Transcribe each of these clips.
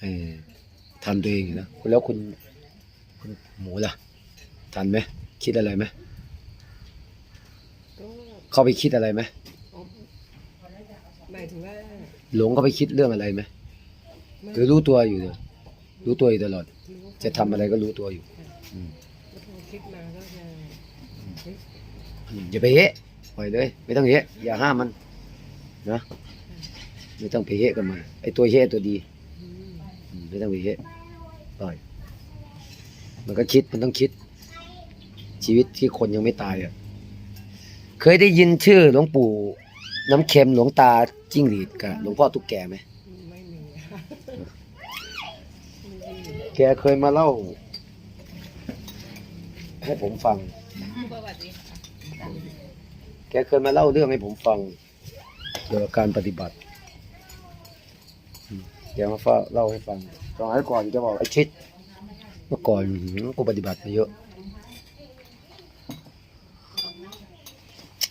เออทันตัวเองอยู่นะแล้วคุณคุณหมูล่ะ ทันไหมคิดอะไรไหมก็เข้าไปคิดอะไรไหมอ๋อหมายถึงว่าหลงเข้าไปคิดเรื่องอะไรไหมไม่หรือรู้ตัวอยู่เลยรู้ตัวอยู่ตลอด รู้จะทำอะไรก็รู้ตัวอยู่อืมแล้วพอคิดมาก็จะเฮ้ยอืมอย่าไปเฮะปล่อยเลย ไม่ต้องเฮะอย่าห้ามมันนะไม่ต้องไปเฮะกันมาไอตัวเฮะตัวดีอืมอืม ไม่ต้องไปเฮะปล่อย มันก็คิดมันต้องคิด ชีวิตที่คนยังไม่ตายอะเคยได้ยินชื่อหลวงปู่ น้ำเค็มหลวงตาจิ้งหรีดกับหลวงพ่อตุ๊กแกไหมไม่มีค่ะไม่มีแกเคยมาเล่า ให้ผมฟังสวัสดีค่ะแกเคยมาเล่าเรื่องให้ผมฟังเกี่ยวกับการปฏิบัติ อืมแกมาเฝ้าเล่าให้ฟังตอนนั้นก่อนแกบอกไอ้ชิด เมื่อก่อนหืมกูปฏิบัติมาเยอะ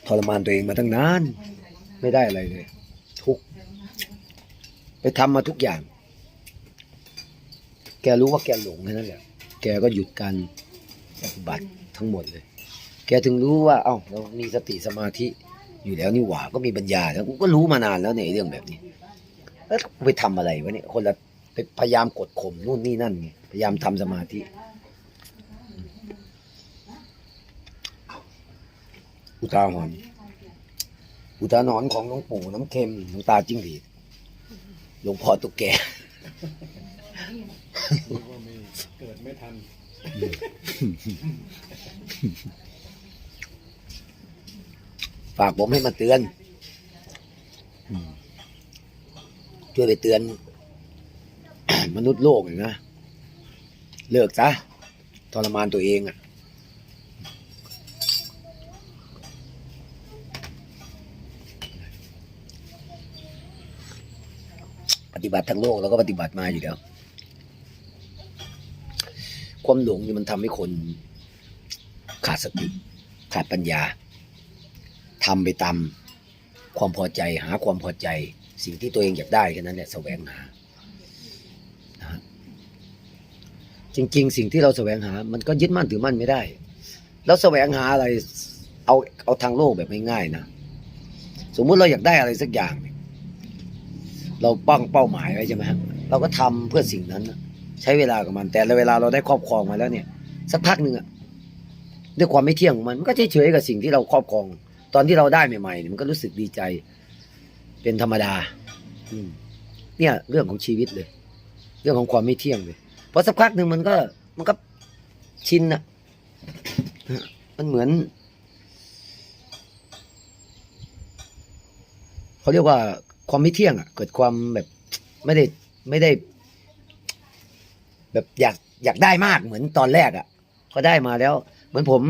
ทรมานตัวเองมาตั้งนาน ไม่ได้อะไรเลย ทุกข์ไปทำมาทุกอย่าง แกรู้ว่าแกหลงแค่นั้นแหละแกก็หยุดการปฏิบัติทั้งหมดเลย แกถึงรู้ว่า เอ้าเรามีสติสมาธิอยู่แล้วนี่หว่าก็มีปัญญาแล้วกูก็รู้มานานแล้วเนี่ยไอ้เรื่องแบบนี้ แล้วกูไปทำอะไรวะเนี่ยคนละไปพยายามกดข่มนู่นนี่นั่นไงพยายามทำสมาธิ อุทาหรณ์อุทาหรณ์ของหลวงปู่น้ำเค็มหลวงตาจิ้งหรีดหลวงพ่อตุ๊กแกเรียกว่าไม่เกิดไม่ทัน ฝากผมให้มาเตือน อืม ช่วยไปเตือน มนุษย์โลกหน่อยนะ เลิกซะทรมานตัวเองอะปฏิบัติทั้งโลกเราก็ปฏิบัติมาอยู่แล้ว ความหลงนี่มันทำให้คน ขาดสติ ขาดปัญญาทำไปตามความพอใจ หาความพอใจ สิ่งที่ตัวเองอยากได้แค่นั้นแหละแสวงหาจริง ๆ สิ่งที่เราแสวงหา มันก็ยึดมั่นถือมั่นไม่ได้ แล้วแสวงหาอะไร เอาเอาทางโลกแบบง่ายๆนะ สมมุติเราอยากได้อะไรสักอย่าง เราปั้งเป้าหมายไว้ใช่ไหมเราก็ทำเพื่อสิ่งนั้นใช้เวลากับมัน แต่เวลาเราได้ครอบครองมาแล้วเนี่ย สักพักหนึ่งอะด้วยความไม่เที่ยงของมันมันก็เฉยๆกับสิ่งที่เราครอบครอง ตอนที่เราได้ใหม่ๆเนี่ยมันก็รู้สึกดีใจ เป็นธรรมดาอืมเนี่ยเรื่องของชีวิตเลย เรื่องของความไม่เที่ยงเลยพอสักพักหนึ่งมันก็ มันก็ชินอะมันเหมือนเขาเรียกว่าความไม่เที่ยงอะเกิดความแบบไม่ได้ไม่ได้ แบบอยากอยากได้มากเหมือนตอนแรกอะก็ได้มาแล้ว เหมือนผม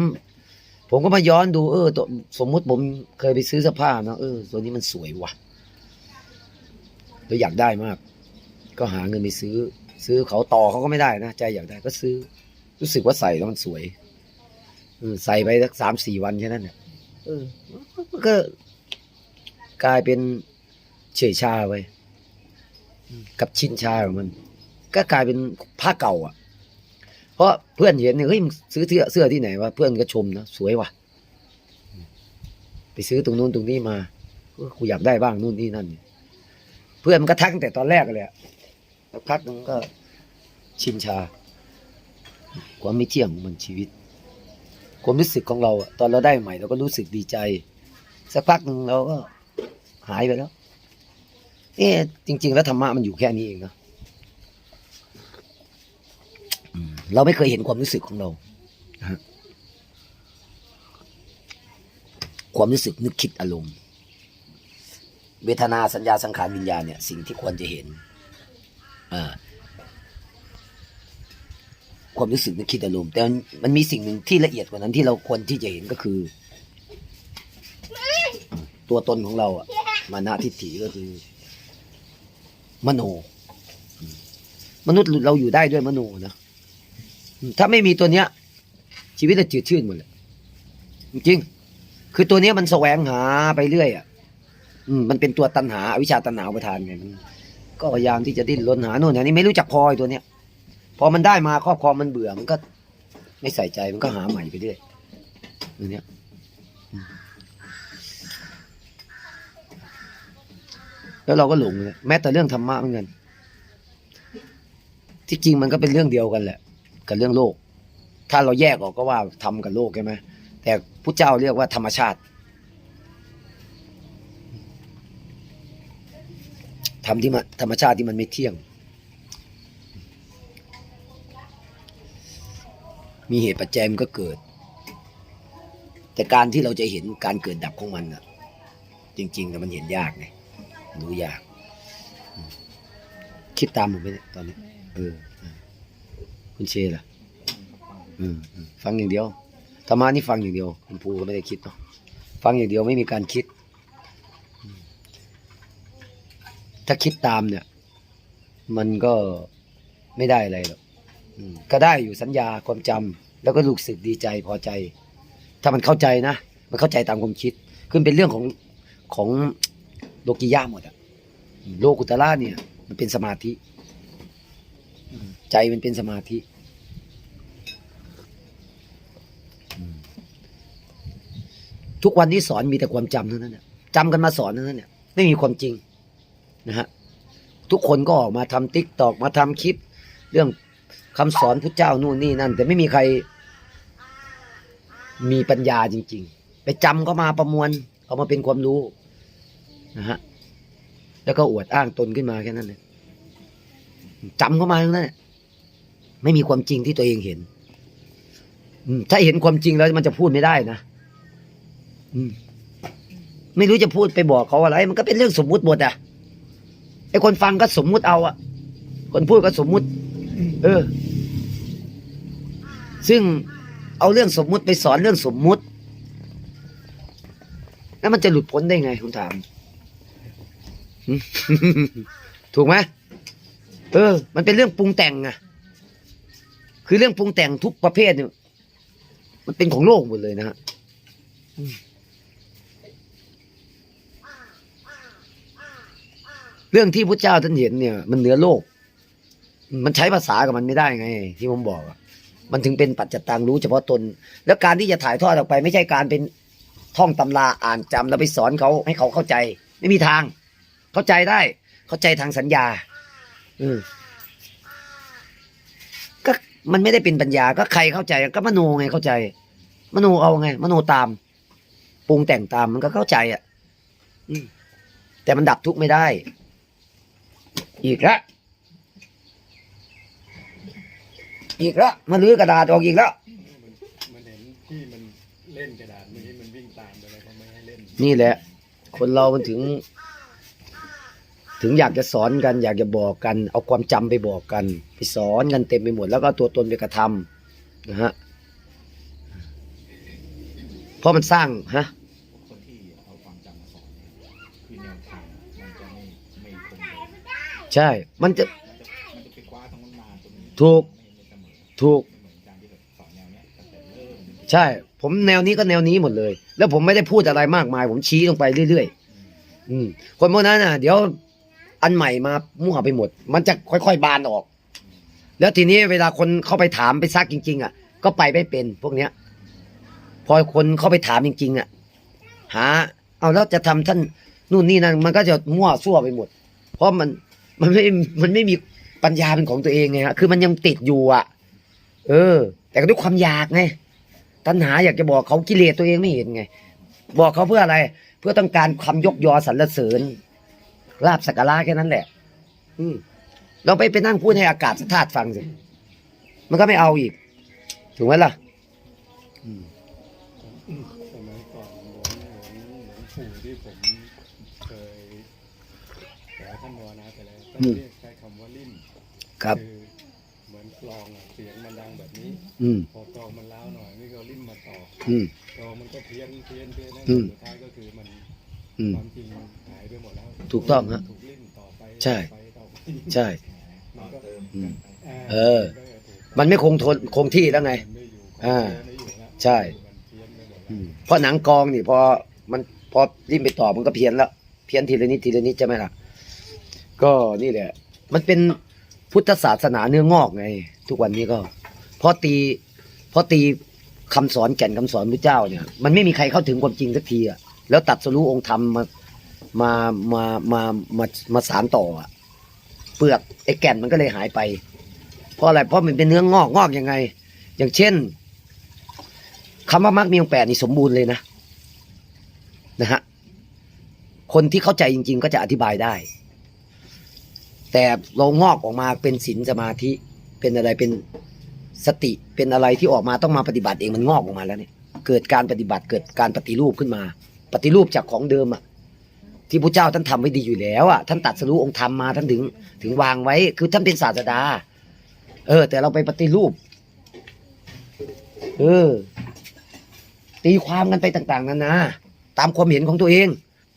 ผมก็มาย้อนดู เออตัวสมมุติผมเคยไปซื้อเสื้อผ้าเนาะเออตัวนี้มันสวยว่ะ แล้วอยากได้มาก ก็หาเงินไปซื้อ ซื้อเขาต่อเขาก็ไม่ได้นะใจอยากได้ก็ซื้อ รู้สึกว่าใส่แล้วมันสวยอใส่ไปสักสามสี่วันแค่นั้นเนี่ยเออมันก็กลายเป็นเฉยชาไปกับชินชาของมัน ก็กลายเป็นผ้าเก่า อะ เพราะเพื่อนเห็นเนี่ยเฮ้ยมึงซื้อเสื้อเสื้อที่ไหนวะเพื่อนก็ชมนะสวยว่ะไปซื้อตรงนู้นตรงนี้มากูอยากได้บ้างนู่นนี่นั่นเพื่อนมันก็ทักตั้งแต่ตอนแรกเลยอะสักพักหนึงก็ชินชา ความไม่เที่ยงของมันชีวิต ความรู้สึกของเราอะตอนเราได้ใหม่เราก็รู้สึกดีใจ สักพักหนึ่งเราก็หายไปแล้วเอ๊ะจริง ๆ แล้วธรรมะมันอยู่แค่นี้เองนะอืมเราไม่เคยเห็นความรู้สึกของเรานะฮะความรู้สึกนึกคิดอารมณ์ เวทนาสัญญาสังขารวิญญาณเนี่ยสิ่งที่ควรจะเห็นความรู้สึกนึกคิดอารมณ์แต่มันมีสิ่งหนึ่งที่ละเอียดกว่านั้นที่เราควรที่จะเห็นก็คือ ตัวตนของเราอะมานะทิฏฐิก็คือ มโน มนุษย์เราอยู่ได้ด้วยมโนนะถ้าไม่มีตัวเนี้ย ชีวิตจะจืดชืดหมดเลยจริง คือตัวเนี้ยมันแสวงหาไปเรื่อยอะ อืมมันเป็นตัวตันหาอวิชชาตันหาอุปทานไงมันก็พยายามที่จะดิ้นรนหาโน่นหานี่ไม่รู้จักพอไอ้ตัวเนี้ยพอมันได้มาครอบครองมันเบื่อมันก็ ไม่ใส่ใจมันก็หาใหม่ไปเรื่อยตัวเนี้ยแล้วเราก็หลงเลยแม้แต่เรื่องธรรมะเหมือนกันที่จริงมันก็เป็นเรื่องเดียวกันแหละ กับเรื่องโลก ถ้าเราแยกออกก็ว่าทำกับโลกใช่ไหมแต่พระเจ้าเรียกว่าธรรมชาติ ทำที่มันธรรมชาติที่มันไม่เที่ยง มีเหตุปัจจัยมันก็เกิด แต่การที่เราจะเห็นการเกิดดับของมันอะจริงๆแล้วมันเห็นยากไงรู้ยากอืมคิดตามผมไหมเนี่ยตอนนี้ เออเออคุณเชล่ะอืมอืมฟังอย่างเดียวธรรมะนี่ฟังอย่างเดียว คุณภูก็ไม่ได้คิดเนาะฟังอย่างเดียวไม่มีการคิดอืม ถ้าคิดตามเนี่ย มันก็ไม่ได้อะไรหรอกก็ได้อยู่สัญญาความจำแล้วก็รู้สึกดีใจพอใจ ถ้ามันเข้าใจนะ มันเข้าใจตามความคิด คือมันเป็นเรื่องของของโลกิยะหมดอะโลกุตละเนี่ย มันเป็นสมาธิ ใจมันเป็นสมาธิทุกวันนี้สอนมีแต่ความจำเท่านั้นน่ะจำกันมาสอนเท่านั้นเนี่ยไม่มีความจริง นะฮะทุกคนก็ออกมาทำติ๊กตอกมาทำคลิป เรื่องคำสอนพุทธเจ้านู่นนี่นั่น แต่ไม่มีใคร มีปัญญาจริง ๆ ไปจำก็มาประมวลเอามาเป็นความรู้นะฮะแล้วก็อวดอ้างตนขึ้นมาแค่นั้นเลยจำเข้ามาทั้งนั้นไม่มีความจริงที่ตัวเองเห็นถ้าเห็นความจริงแล้วมันจะพูดไม่ได้นะไม่รู้จะพูดไปบอกเขาอะไร มันก็เป็นเรื่องสมมุติหมดอะ ไอ้คนฟังก็สมมุติเอาอะคนพูดก็สมมุติ เออ ซึ่งเอาเรื่องสมมุติไปสอนเรื่องสมมุติ แล้วมันจะหลุดพ้นได้ไงคุณถาม ถูกไหมเออ มันเป็นเรื่องปรุงแต่งอะคือเรื่องปรุงแต่งทุกประเภทเนี่ยมันเป็นของโลกหมดเลยนะฮะอืม เรื่องที่พระเจ้าท่านเห็นเนี่ย มันเหนือโลก มันใช้ภาษากับมันไม่ได้ไง ที่ผมบอกอะมันถึงเป็นปัจจตังรู้เฉพาะตน แล้วการที่จะถ่ายทอดออกไป ไม่ใช่การเป็นท่องตำราอ่านจำแล้วไปสอนเขาให้เขาเข้าใจ ไม่มีทาง เข้าใจได้ เข้าใจทางสัญญา อืมก็มันไม่ได้เป็นปัญญาก็ใครเข้าใจก็มโนไงเข้าใจ มโนเอาไง มโนตามปรุงแต่งตามมันก็เข้าใจอะอืแต่มันดับทุกข์ไม่ได้ อีกแล้วอีกแล้วมาลื้อกระดาษออกอีกแล้วมันมันเห็นที่มันเล่นกระดาษเมื่อกี้มันวิ่งตามไปเลยเขาไม่ให้เล่นนี่แหละ คนเรามันถึง ถึงอยากจะสอนกัน อยากจะบอกกัน เอาความจำไปบอกกัน ไปสอนกันเต็มไปหมดแล้วก็เอาตัวตนไปกระทำนะฮะเพราะมันสร้างฮะ มาตรงนี้ถูกไม่ไม่เสมอถูกไม่เหมือนการที่แบบสอนแนวเนี้ยตั้งแต่เริ่มใช่ ผมแนวนี้ก็แนวนี้หมดเลย แล้วผมไม่ได้พูดอะไรมากมาย ผมชี้ลงไปเรื่อยๆอืม คนพวกนั้นน่ะ เดี๋ยวอันใหม่มามั่วไปหมด มันจะค่อยๆบานออก แล้วทีนี้เวลาคนเข้าไปถามไปซักจริง ๆ อะ ก็ไปไม่เป็นพวกเนี้ย พอคนเข้าไปถามจริง ๆ อะ หา เอาแล้วจะทำท่านนู่นนี่นั่นมันก็จะมั่วซั่วไปหมด เพราะมัน มันไม่มันไม่มีปัญญาเป็นของตัวเองไงฮะคือมันยังติดอยู่อะ เออ แต่ก็ด้วยความอยากไงตัณหาอยากจะบอกเขากิเลสตัวเองไม่เห็นไง บอกเขาเพื่ออะไร เพื่อต้องการคำยกยอสรรเสริญลาบสักการะแค่นั้นแหละ อืมเราไปไปนั่งพูดให้อากาศธาตุฟังสิมันก็ไม่เอาอีก ถูกไหมล่ะ อืม เรียกใช้คำว่าลิ่มครับคือเหมือนกลองอะเสียงมันดังแบบนี้ อืม พอกลองมันล้าวหน่อยนี่ก็ลิ่มมาต่ออืม กลองมันก็เพี้ยนเพี้ยนเพี้ยนนะอืม สุดท้ายก็คือมันอืม ความจริงมันหายไปหมดแล้วถูกต้องฮะถูกลิ่มต่อไปใช่ ต่อไปต่อไปใช่ มันก็อืมาเออก็จะถูกมันไม่คงทนคงที่แล้วไง มันไม่อยู่อ่าไม่อยู่แล้วใช่ มันเพี้ยนไปหมดอืแล้วมเพราะหนังกองนี่พอมันพอริมไปต่อมันก็เพี้ยนแล้ว เพี้ยนทีละนิดทีละนิดใช่ไหมล่ะ ก็นี่แหละ มันเป็นพุทธศาสนาเนื้องอกไง ทุกวันนี้ก็เพราะตีเพราะตีคำสอนแก่นคำสอนพระเจ้าเนี่ย มันไม่มีใครเข้าถึงความจริงสักทีอะแล้วตัดสรู้องค์ธรรมมามามามามามาสารต่ออะเปลือกไอ้แก่นมันก็เลยหายไป เพราะอะไรเพราะมันเป็นเนื้องอกงอกยังไง อย่างเช่นคำว่ามรรคมีองแปดนี่สมบูรณ์เลยนะนะฮะคนที่เข้าใจจริง ๆ ก็จะอธิบายได้ แต่เรางอกออกมาเป็นศีลสมาธิเป็นอะไรเป็นสติเป็นอะไรที่ออกมาต้องมาปฏิบัติเองมันงอกออกมาแล้วเนี่ย เกิดการปฏิบัติเกิดการปฏิรูปขึ้นมา ปฏิรูปจากของเดิมอะที่พระเจ้าท่านทำไว้ดีอยู่แล้วอะท่านตัดสรู้องค์ธรรมมาท่านถึง ถึงวางไว้ คือท่านเป็นศาสดา เออ แต่เราไปปฏิรูป เออ ตีความกันไปต่าง ๆนานาตามความเห็นของตัวเอง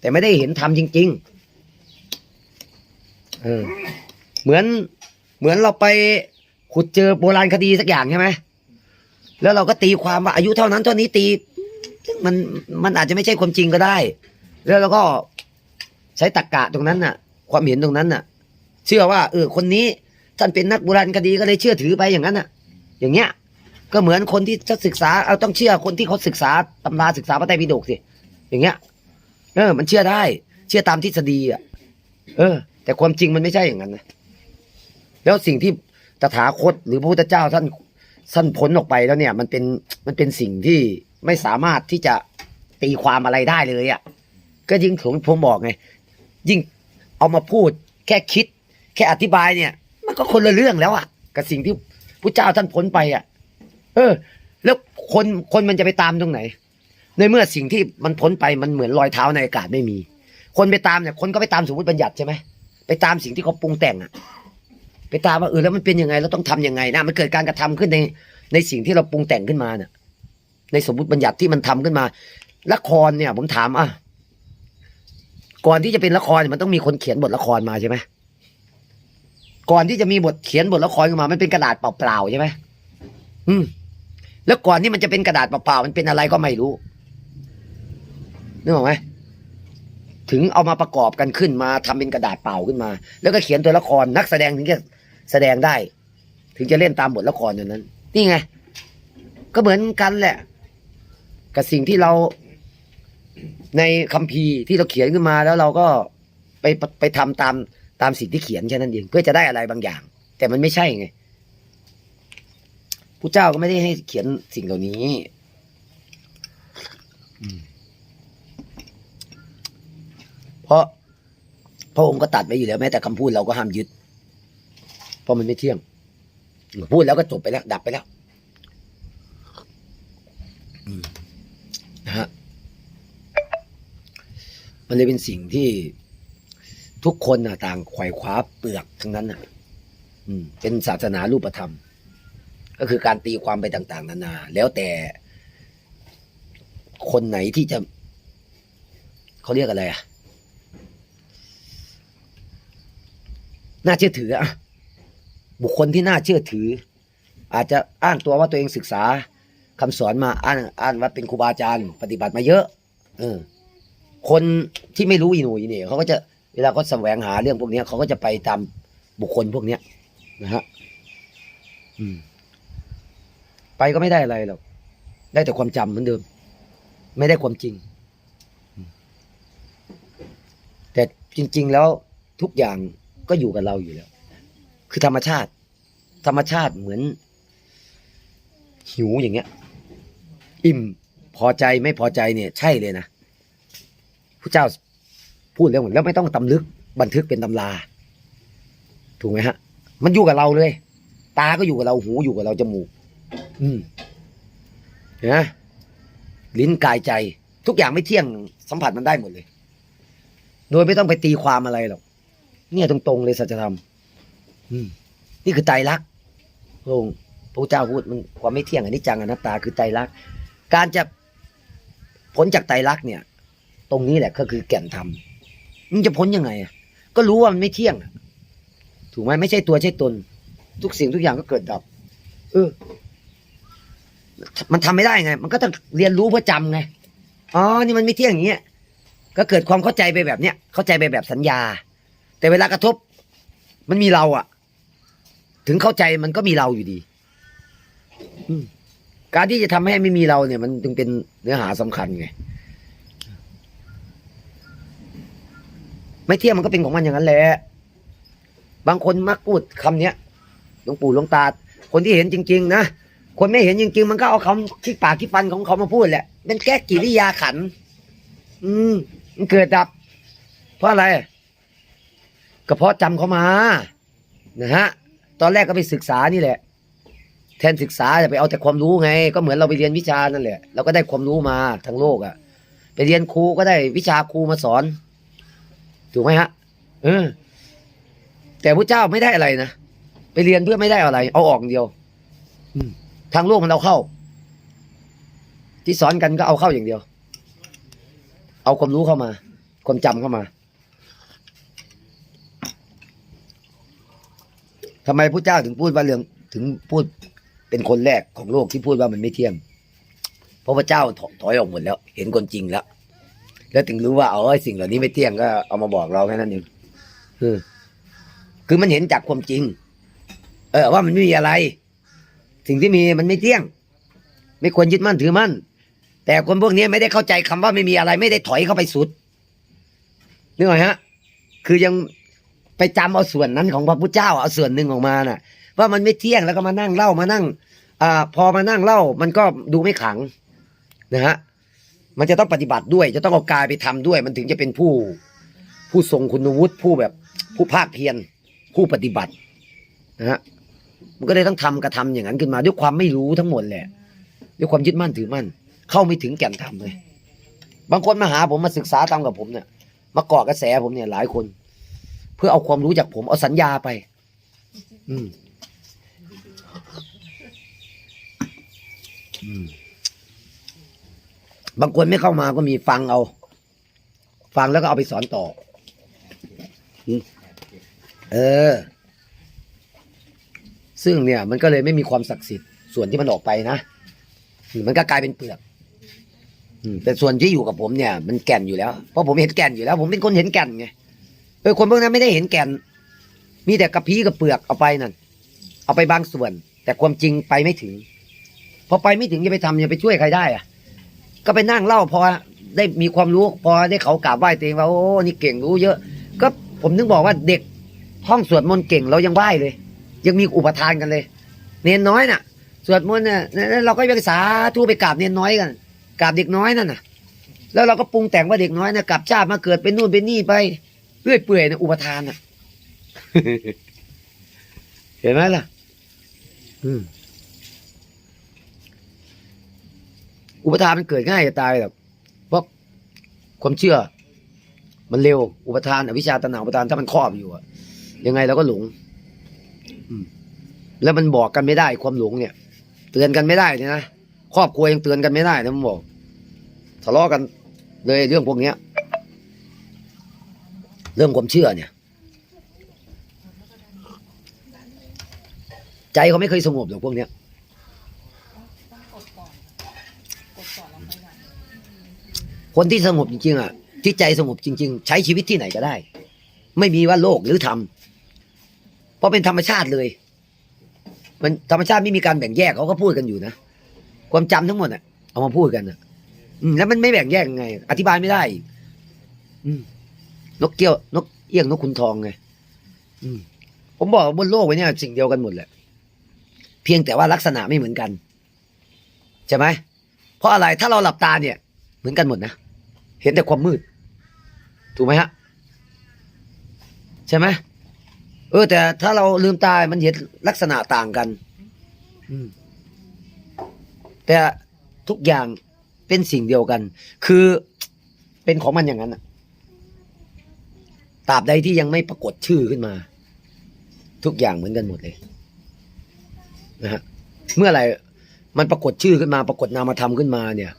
แต่ไม่ได้เห็นธรรมจริง ๆ เออ เหมือนเหมือนเราไปขุดเจอโบราณคดีสักอย่างใช่ไหมแล้วเราก็ตีความว่าอายุเท่านั้นเท่านี้ตีมันมันอาจจะไม่ใช่ความจริงก็ได้ แล้วเราก็ใช้ตรกกะตรงนั้นน่ะ ความเห็นตรงนั้นน่ะ เชื่อว่า เออ คนนี้ท่านเป็นนักโบราณคดีก็เลยเชื่อถือไปอย่างนั้นน่ะ อย่างเงี้ย ก็เหมือนคนที่จะศึกษาเอาต้องเชื่อคนที่เขาศึกษาตำราศึกษาพระไตรปิฎกสิอย่างเงี้ย เออ มันเชื่อได้ เชื่อตามทฤษฎีอะ เออ แต่ความจริงมันไม่ใช่อย่างนั้นนะแล้วสิ่งที่ตถาคตหรือพระพุทธเจ้าท่านท่านพ้นออกไปแล้วเนี่ย มันเป็นมันเป็นสิ่งที่ไม่สามารถที่จะตีความอะไรได้เลยอะก็ยิ่งผมผมบอกไงยิ่งเอามาพูดแค่คิด แค่อธิบายเนี่ย มันก็คนละเรื่องแล้วอะ กับสิ่งที่พระเจ้าท่านพ้นไปอะ เออ แล้วคนคนมันจะไปตามตรงไหน ในเมื่อสิ่งที่มันพ้นไปมันเหมือนรอยเท้าในอากาศไม่มี คนไปตามเนี่ยคนก็ไปตามสมมติบัญญัติใช่ไหม ไปตามสิ่งที่เขาปรุงแต่งอะไปตามว่าเออแล้วมันเป็นยังไงเราต้องทำยังไงนะมันเกิดการกระทำขึ้นในในสิ่งที่เราปรุงแต่งขึ้นมาเนี่ยในสมมติบัญญัติที่มันทำขึ้นมาละครเนี่ยผมถามอะก่อนที่จะเป็นละครมันต้องมีคนเขียนบทละครมาใช่ไหมก่อนที่จะมีบทเขียนบทละครขึ้นมามันเป็นกระดาษเปล่าๆใช่ไหมอืม แล้วก่อนที่มันจะเป็นกระดาษเปล่าๆมันเป็นอะไรก็ไม่รู้นึกออกไหม ถึงเอามาประกอบกันขึ้นมาทำเป็นกระดาษเปล่าขึ้นมา แล้วก็เขียนตัวละครนักแสดงถึงจะแสดงได้ ถึงจะเล่นตามบทละครอย่างนั้น นี่ไง ก็เหมือนกันแหละ กับสิ่งที่เราในคัมภีร์ที่เราเขียนขึ้นมาแล้วเราก็ไปไปทำตามตามสิ่งที่เขียนแค่นั้นเองเพื่อจะได้อะไรบางอย่าง แต่มันไม่ใช่ไงพระเจ้าก็ไม่ได้ให้เขียนสิ่งเหล่านี้อืม เพราะพระองค์ก็ตัดไว้อยู่แล้วแม้แต่คำพูดเราก็ห้ามยึด เพราะมันไม่เที่ยง พูดแล้วก็จบไปแล้ว ดับไปแล้วนะฮะมันเลยเป็นสิ่งที่ทุกคนน่ะต่างไขว่คว้าเปลือกทั้งนั้นน่ะอืม เป็นศาสนารูปธรรม ก็คือการตีความไปต่าง ๆ นานา แล้วแต่คนไหนที่จะ เขาเรียกอะไรอะ น่าเชื่อถืออะบุคคลที่น่าเชื่อถือ อาจจะอ้างตัวว่าตัวเองศึกษาคำสอนมาอ้างอ้างว่าเป็นครูบาอาจารย์ ปฏิบัติมาเยอะ เออ คนที่ไม่รู้อีหนูอีเนี่ยเขาก็จะเวลาเขาแสวงหาเรื่องพวกนี้เขาก็จะไปตามบุคคลพวกเนี้ยนะฮะอืม ไปก็ไม่ได้อะไรหรอกได้แต่ความจำเหมือนเดิม ไม่ได้ความจริง แต่จริง ๆ แล้วทุกอย่าง ก็อยู่กับเราอยู่แล้ว คือธรรมชาติ ธรรมชาติเหมือน หิวอย่างเงี้ย อิ่มพอใจไม่พอใจเนี่ย ใช่เลยนะพระเจ้าพูดแล้วเหมือนแล้วไม่ต้องตำลึกบันทึกเป็นตำรา ถูกไหมฮะ มันอยู่กับเราเลย ตาก็อยู่กับเราหูอยู่กับเราจมูก อืมเห็นไหมลิ้นกายใจ ทุกอย่างไม่เที่ยงสัมผัสมันได้หมดเลย โดยไม่ต้องไปตีความอะไรหรอก เนี่ยตรงๆเลยสัจธรรมอืมนี่คือไตรลักษณ์พระองค์พระเจ้าพูดมันความไม่เที่ยงอนิจจังอนัตตาคือไตรลักษณ์การจะพ้นจากไตรลักษณ์เนี่ย ตรงนี้แหละก็คือแก่นธรรมมันจะพ้นยังไงอะก็รู้ว่ามันไม่เที่ยงอะถูกไหมไม่ใช่ตัวใช่ตน ทุกสิ่งทุกอย่างก็เกิดดับ เออ มันทำไม่ได้ไง มันก็ต้องเรียนรู้เพื่อจำไงอ๋อนี่มันไม่เที่ยงอย่างเงี้ยก็เกิดความเข้าใจไปแบบเนี้ยเข้าใจไปแบบสัญญา แต่เวลากระทบ มันมีเราอะถึงเข้าใจมันก็มีเราอยู่ดีการที่จะทำให้ไม่มีเราเนี่ย มันจึงเป็นเนื้อหาสำคัญไงไม่เที่ยงมันก็เป็นของมันอย่างนั้นแหละบางคนมักพูดคำเนี้ยหลวงปู่หลวงตา คนที่เห็นจริง ๆ นะคนไม่เห็นจริง ๆ มันก็เอาคำที่ปากที่ฟันของเขามาพูดแหละเป็นแก้กิริยาขัน อืมมันเกิดดับ เพราะอะไร ก็เพาะจำเขามานะฮะตอนแรกก็ไปศึกษานี่แหละ แทนศึกษาจะไปเอาแต่ความรู้ไง ก็เหมือนเราไปเรียนวิชานั่นแหละเราก็ได้ความรู้มาทั้งโลกอะ่ะ ไปเรียนครูก็ได้วิชาครูมาสอน ถูกไหมฮะเออแต่พระเจ้าไม่ได้อะไรนะไปเรียนเพื่อไม่ได้อะไร เอาออกอย่างเดียวอืทางโลกมันเอาเข้า ที่สอนกันก็เอาเข้าอย่างเดียว เอาความรู้เข้ามา ความจำเข้ามา ทำไมพระเจ้าถึงพูดว่าเรื่องถึงพูดเป็นคนแรกของโลกที่พูดว่ามันไม่เที่ยงเพราะพระเจ้าถถอยออกหมดแล้ว เห็นคนจริงแล้ว แล้วถึงรู้ว่าเออสิ่งเหล่านี้ไม่เที่ยงก็เอามาบอกเราแค่นั้นเองเออคือมันเห็นจากความจริง เออ ว่ามันไม่มีอะไร สิ่งที่มีมันไม่เที่ยง ไม่ควรยึดมั่นถือมั่น แต่คนพวกนี้ไม่ได้เข้าใจคำว่าไม่มีอะไร ไม่ได้ถอยเข้าไปสุดนึกออกไหมฮะ คือยัง ไปจำเอาส่วนนั้นของพระพุทธเจ้าเอาส่วนหนึ่งออกมาน่ะ ว่ามันไม่เที่ยงแล้วก็มานั่งเล่ามานั่งอ่าพอมานั่งเล่ามันก็ดูไม่ขังนะฮะมันจะต้องปฏิบัติด้วย จะต้องเอากายไปทำด้วย มันถึงจะเป็นผู้ผู้ทรงคุณวุฒิผู้แบบผู้ภาคเพียรผู้ปฏิบัตินะฮะมันก็เลยต้องทำกระทำอย่างนั้นขึ้นมา ด้วยความไม่รู้ทั้งหมดแหละ ด้วยความยึดมั่นถือมั่น เข้าไม่ถึงแก่นธรรมเลย บางคนมาหาผมมาศึกษาตามกับผมเนี่ยมาเกาะกระแสผมเนี่ยหลายคน เพื่อเอาความรู้จากผมเอาสัญญาไป อืมบางคนไม่เข้ามาก็มีฟังเอา ฟังแล้วก็เอาไปสอนต่อ เออ ซึ่งเนี่ย มันก็เลยไม่มีความศักดิ์สิทธิ์ส่วนที่มันออกไปนะมันก็กลายเป็นเปลือกแต่ส่วนที่อยู่กับผมเนี่ย มันแก่นอยู่แล้ว เพราะผมเห็นแก่นอยู่แล้ว ผมเป็นคนเห็นแก่นไง เออคนพวกนั้นไม่ได้เห็นแก่น มีแต่กระพี้กับเปลือกเอาไปนั่น เอาไปบางส่วน แต่ความจริงไปไม่ถึง พอไปไม่ถึงจะไปทำจะไปช่วยใครได้อะก็ไปนั่งเล่าพอได้มีความรู้พอได้เขากราบไหว้ตัวเองว่าโอ้นี่เก่งรู้เยอะ ก็ผมนึกบอกว่าเด็กห้องสวดมนต์เก่งเรายังไหว้เลย ยังมีอุปทานกันเลย เนนน้อยน่ะ สวดมนต์เนี่ยแล้วเราก็ไปสาธุไปกราบเนนน้อยกันกราบเด็กน้อยนั่นน่ะ แล้วเราก็ปรุงแต่งว่าเด็กน้อยเนี่ยกลับชาติมาเกิดเป็นนู่นเป็นนี่ไป เรื่อยเปื่อยนะอุปทานน่ะ เห็นไหมล่ะ อืมอุปทานมันเกิดง่ายจะตายแบบเพราะความเชื่อ มันเร็ว อุปทานอวิชชาตนาอุปทานถ้ามันครอบอยู่อะยังไงเราก็หลงอืมแล้วมันบอกกันไม่ได้ความหลงเนี่ย เตือนกันไม่ได้เนี่ยนะครอบครัวยังเตือนกันไม่ได้นะมันบอกทะเลาะกันเลยเรื่องพวกเนี้ย เรื่องความเชื่อเนี่ย ใจเขาไม่เคยสงบหรอกพวกเนี้ยต้องกดก่อนกดก่อนแล้วค่อยคนที่สงบจริงๆอะที่ใจสงบจริง ๆ ใช้ชีวิตที่ไหนก็ได้ ไม่มีว่าโลกหรือธรรมเพราะเป็นธรรมชาติเลย มันธรรมชาติไม่มีการแบ่งแยกเขาก็พูดกันอยู่นะความจำทั้งหมดอะเอามาพูดกันอะแล้วมันไม่แบ่งแยกยังไง อธิบายไม่ได้ อืม นกเกี้ยวนกเอี้ยงนกขุนทองไงอืมผมบอกว่าบนโลกไว้เนี่ยสิ่งเดียวกันหมดแหละ เพียงแต่ว่าลักษณะไม่เหมือนกันใช่ไหมเพราะอะไรถ้าเราหลับตาเนี่ย เหมือนกันหมดนะเห็นแต่ความมืด ถูกไหมฮะใช่ไหมเออ แต่ถ้าเราลืมตา มันเห็นลักษณะต่างกันอืมแต่ทุกอย่างเป็นสิ่งเดียวกัน คือเป็นของมันอย่างนั้นอะ ตราบใดที่ยังไม่ปรากฏชื่อขึ้นมา ทุกอย่างเหมือนกันหมดเลยนะฮะเมื่อไหร่มันปรากฏชื่อขึ้นมา ปรากฏนามธรรมขึ้นมาเนี่ย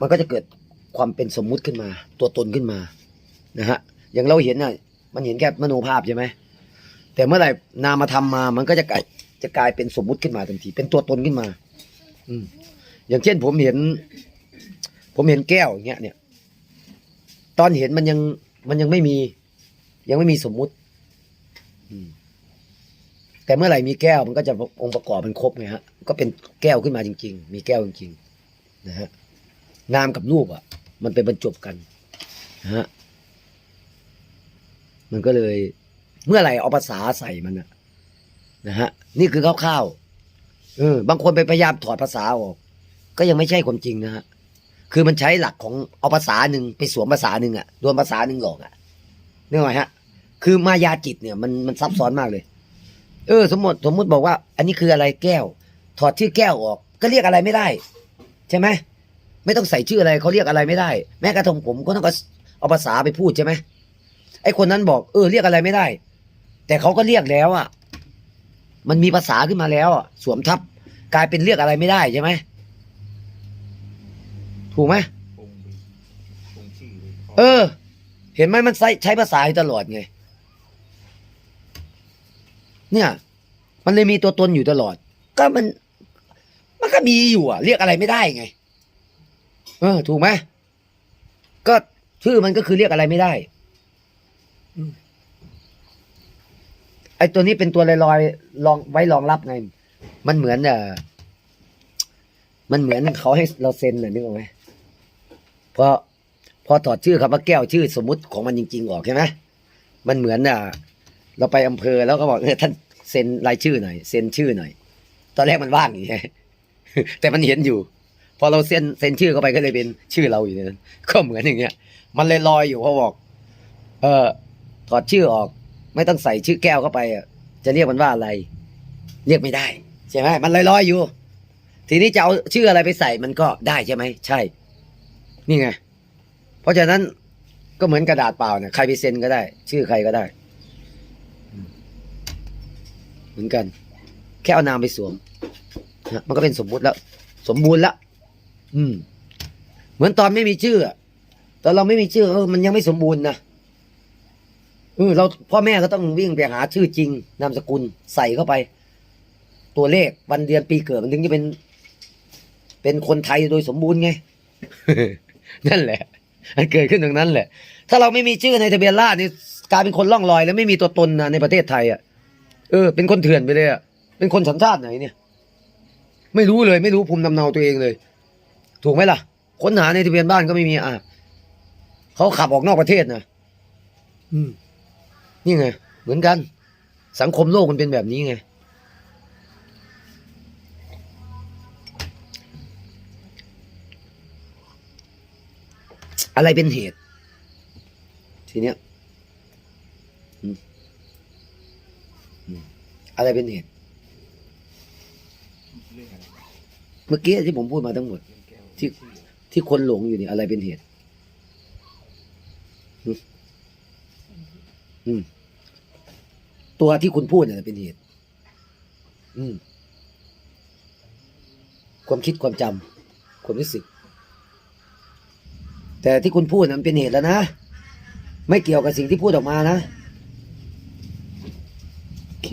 มันก็จะเกิดความเป็นสมมุติขึ้นมา ตัวตนขึ้นมานะฮะอย่างเราเห็นน่ะมันเห็นแค่มโนภาพใช่ไหมแต่เมื่อไหร่นามธรรมมา มันก็จะกลายจะกลายเป็นสมมุติขึ้นมาทันที เป็นตัวตนขึ้นมา อืมอย่างเช่นผมเห็น ผมเห็นแก้วอย่างเงี้ยเนี่ย ตอนเห็นมันยัง มันยังไม่มี ยังไม่มีสมมุติอืมแต่เมื่อไหร่มีแก้วมันก็จะองค์ประกอบมันครบไงฮะ ก็เป็นแก้วขึ้นมาจริง ๆ มีแก้วจริงๆนะฮะนามกับรูปอะ มันเป็นบรรจบกันนะฮะมันก็เลย เมื่อไหร่เอาภาษาใส่มันอะนะฮะ นี่คือคร่าวๆเออบางคนไปพยายามถอดภาษาออก ก็ยังไม่ใช่ความจริงนะฮะ คือมันใช้หลักของเอาภาษาหนึ่งไปสวมภาษาหนึ่งอะโดนภาษาหนึ่งหลอกอะนึกไหมฮะ คือมายาจิตเนี่ยมันมันซับซ้อนมากเลย เออ สมมติสมมติบอกว่า อันนี้คืออะไรแก้ว ถอดชื่อแก้วออก ก็เรียกอะไรไม่ได้ ใช่ไหมไม่ต้องใส่ชื่ออะไรเขาเรียกอะไรไม่ได้ แม้กระทั่งผมก็ต้องเอาภาษาไปพูดใช่ไหมไอ้คนนั้นบอกเออเรียกอะไรไม่ได้ แต่เขาก็เรียกแล้วอะ มันมีภาษาขึ้นมาแล้วอะสวมทับกลายเป็นเรียกอะไรไม่ได้ใช่ไหม ถูกไหมองค์องค์ชื่อเลยเออ เห็นไหมมันใช้ใช้ภาษาอยู่ตลอดไง เนี่ย มันเลยมีตัวตนอยู่ตลอด ก็มัน มันก็มีอยู่อะเรียกอะไรไม่ได้ไง เออ ถูกไหมก็ชื่อมันก็คือเรียกอะไรไม่ได้อืมไอ้ตัวนี้เป็นตัวลอยๆลองไว้รองรับไง มันเหมือนเอ่อมันเหมือนเขาให้เราเซ็นน่ะนึกออกไหม พอพอถอดชื่อคำว่าแก้วชื่อสมมติของมันจริง ๆ ออกใช่ไหมมันเหมือนอะเราไปอำเภอแล้วก็บอกเออท่านเซ็นรายชื่อหน่อยเซ็นชื่อหน่อย ตอนแรกมันว่างอย่างเงี้ยแต่มันเห็นอยู่ พอเราเซ็นเซ็นชื่อเข้าไปก็เลยเป็นชื่อเราอยู่นั้นก็เหมือนอย่างเงี้ย มันเลยลอยอยู่พอบอก เออถอดชื่อออก ไม่ต้องใส่ชื่อแก้วเข้าไปอะจะเรียกมันว่าอะไร เรียกไม่ได้ ใช่ไหมมันลอยลอยๆอยู่ ทีนี้จะเอาชื่ออะไรไปใส่มันก็ได้ใช่ไหมใช่ นี่ไง เพราะฉะนั้นก็เหมือนกระดาษเปล่าเนี่ยใครไปเซ็นก็ได้ ชื่อใครก็ได้ เหมือนกัน แค่เอานามไปสวมมันก็เป็นสมมุติแล้ว สมบูรณ์แล้วอืม เหมือนตอนไม่มีชื่อตอนเราไม่มีชื่อเออมันยังไม่สมบูรณ์นะเออเราพ่อแม่ก็ต้องวิ่งไปหาชื่อจริง นามสกุลใส่เข้าไป ตัวเลขวันเดือนปีเกิดมันถึงจะเป็น เป็นคนไทยโดยสมบูรณ์ไง นั่นแหละ มันเกิดขึ้นตรงนั้นแหละ ถ้าเราไม่มีชื่อในทะเบียนราษฎร์นี่กลายเป็นคนล่องลอย แล้วไม่มีตัวตนนะในประเทศไทยอะ เออ เป็นคนเถื่อนไปเลยอะ เป็นคนสัญชาติไหนเนี่ย ไม่รู้เลยไม่รู้ภูมิลำเนาตัวเองเลย ถูกไหมล่ะ ค้นหาในทะเบียนบ้านก็ไม่มีอะเขาขับออกนอกประเทศนะอืม นี่ไง เหมือนกัน สังคมโลกมันเป็นแบบนี้ไง อะไรเป็นเหตุ ทีเนี้ยอะไรเป็นเหตุ เมื่อกี้ที่ผมพูดมาทั้งหมด ที่ที่คนหลงอยู่นี่อะไรเป็นเหตุอืมตัวที่คุณพูดเนี่ยเป็นเหตุ อืม ความคิดความจำความรู้สึก แต่ที่คุณพูดนั้นเป็นเหตุแล้วนะ ไม่เกี่ยวกับสิ่งที่พูดออกมานะ โอเค